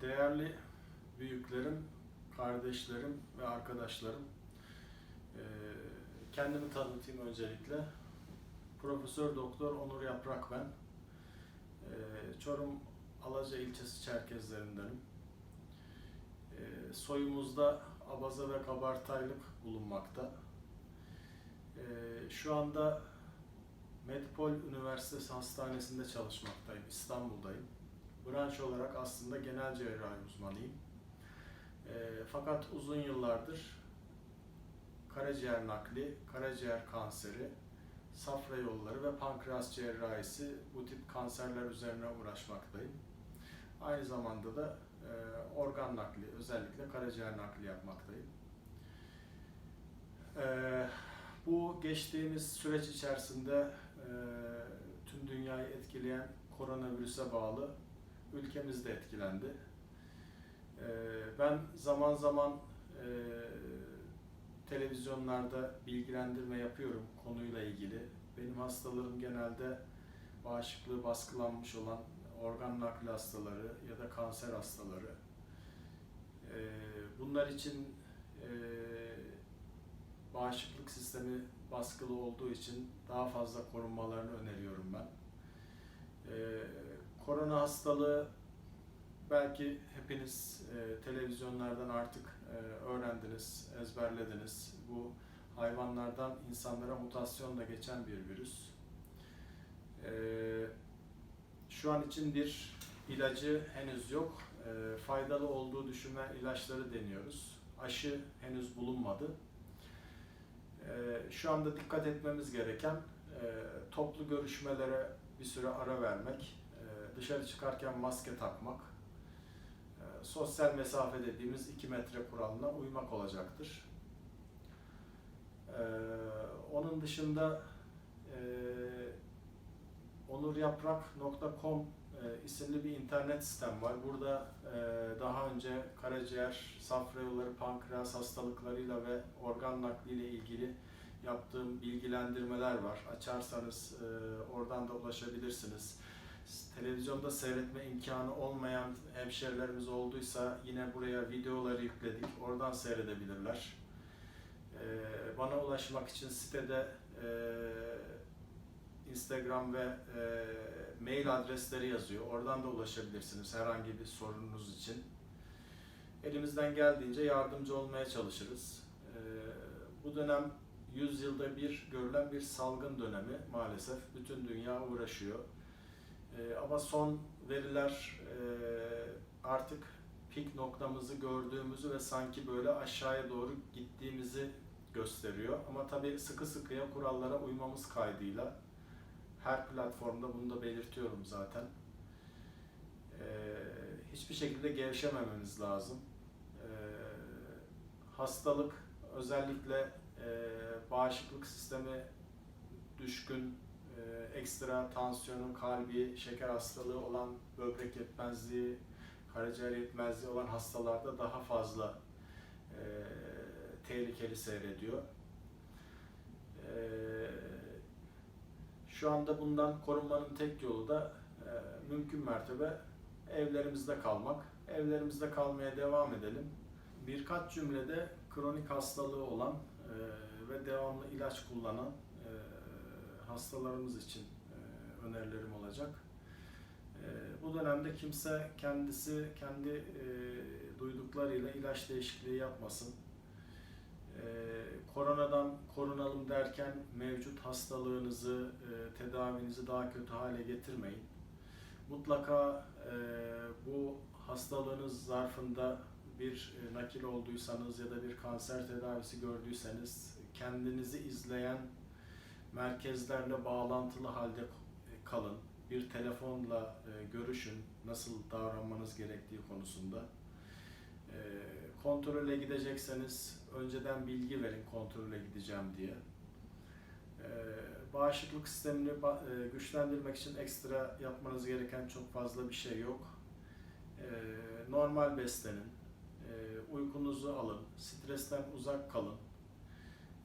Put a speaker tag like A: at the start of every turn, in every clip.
A: Değerli büyüklerim, kardeşlerim ve arkadaşlarım, kendimi tanıtayım öncelikle. Profesör Doktor Onur Yaprak ben. Çorum Alaca ilçesi Çerkezlerindenim. Soyumuzda abaza ve kabartaylık bulunmakta. Şu anda Medipol Üniversitesi Hastanesi'nde çalışmaktayım, İstanbul'dayım. Branş olarak aslında genel cerrahi uzmanıyım. E, fakat uzun yıllardır karaciğer nakli, karaciğer kanseri, safra yolları ve pankreas cerrahisi bu tip kanserler üzerine uğraşmaktayım. Aynı zamanda da e, organ nakli, özellikle karaciğer nakli yapmaktayım. E, bu geçtiğimiz süreç içerisinde e, tüm dünyayı etkileyen koronavirüse bağlı ülkemiz de etkilendi. E, ben zaman zaman e, televizyonlarda bilgilendirme yapıyorum konuyla ilgili. Benim hastalarım genelde bağışıklığı baskılanmış olan organ nakli hastaları ya da kanser hastaları. Ee, Bunlar için e, bağışıklık sistemi baskılı olduğu için daha fazla korunmalarını öneriyorum ben. Ee, Korona hastalığı belki hepiniz e, televizyonlardan artık e, öğrendiniz, ezberlediniz. Bu hayvanlardan insanlara mutasyonla geçen bir virüs. E, şu an için bir ilacı henüz yok. E, faydalı olduğu düşünme ilaçları deniyoruz. Aşı henüz bulunmadı. E, şu anda dikkat etmemiz gereken e, toplu görüşmelere bir süre ara vermek, e, dışarı çıkarken maske takmak, e, sosyal mesafe dediğimiz 2 metre kuralına uymak olacaktır. E, onun dışında onuryaprak.com isimli bir internet sitem var. Burada daha önce karaciğer, safra yolları, pankreas hastalıklarıyla ve organ nakliyle ilgili yaptığım bilgilendirmeler var. Açarsanız e, oradan da ulaşabilirsiniz. Televizyonda seyretme imkanı olmayan hemşerilerimiz olduysa yine buraya videoları yükledik. Oradan seyredebilirler. E, bana ulaşmak için sitede e, Instagram ve e, mail adresleri yazıyor. Oradan da ulaşabilirsiniz herhangi bir sorununuz için. Elimizden geldiğince yardımcı olmaya çalışırız. E, bu dönem 100 yılda bir görülen bir salgın dönemi maalesef. Bütün dünya uğraşıyor. E, ama son veriler e, artık pik noktamızı gördüğümüzü ve sanki böyle aşağıya doğru gittiğimizi gösteriyor. Ama tabii sıkı sıkıya kurallara uymamız kaydıyla her platformda bunu da belirtiyorum zaten. Ee, hiçbir şekilde gevşemememiz lazım. Ee, hastalık özellikle bağışıklık sistemi düşkün, e, ekstra tansiyonu, kalbi, şeker hastalığı olan, böbrek yetmezliği, karaciğer yetmezliği olan hastalarda daha fazla e, tehlikeli seyrediyor. E, şu anda bundan korunmanın tek yolu da e, mümkün mertebe evlerimizde kalmak. Evlerimizde kalmaya devam edelim. Birkaç cümlede kronik hastalığı olan ve devamlı ilaç kullanan e, hastalarımız için e, önerilerim olacak. E, bu dönemde kimse kendisi kendi duyduklarıyla ilaç değişikliği yapmasın. Koronadan korunalım derken mevcut hastalığınızı, tedavinizi daha kötü hale getirmeyin. Mutlaka bu hastalığınız zarfında bir e, nakil olduysanız ya da bir kanser tedavisi gördüyseniz kendinizi izleyen merkezlerle bağlantılı halde kalın. Bir telefonla e, görüşün nasıl davranmanız gerektiği konusunda. E, kontrole gidecekseniz önceden bilgi verin kontrole gideceğim diye. E, bağışıklık sistemini e, güçlendirmek için ekstra yapmanız gereken çok fazla bir şey yok. E, normal beslenin, e, uykunuzu alın, stresten uzak kalın.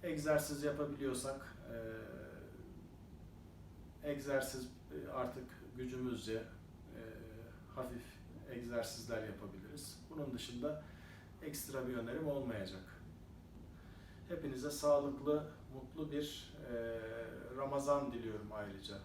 A: Egzersiz yapabiliyorsak e, egzersiz e, artık gücümüzce e, hafif egzersizler yapabiliriz. Bunun dışında ekstra bir önerim olmayacak. Hepinize sağlıklı, mutlu bir e, Ramazan diliyorum ayrıca.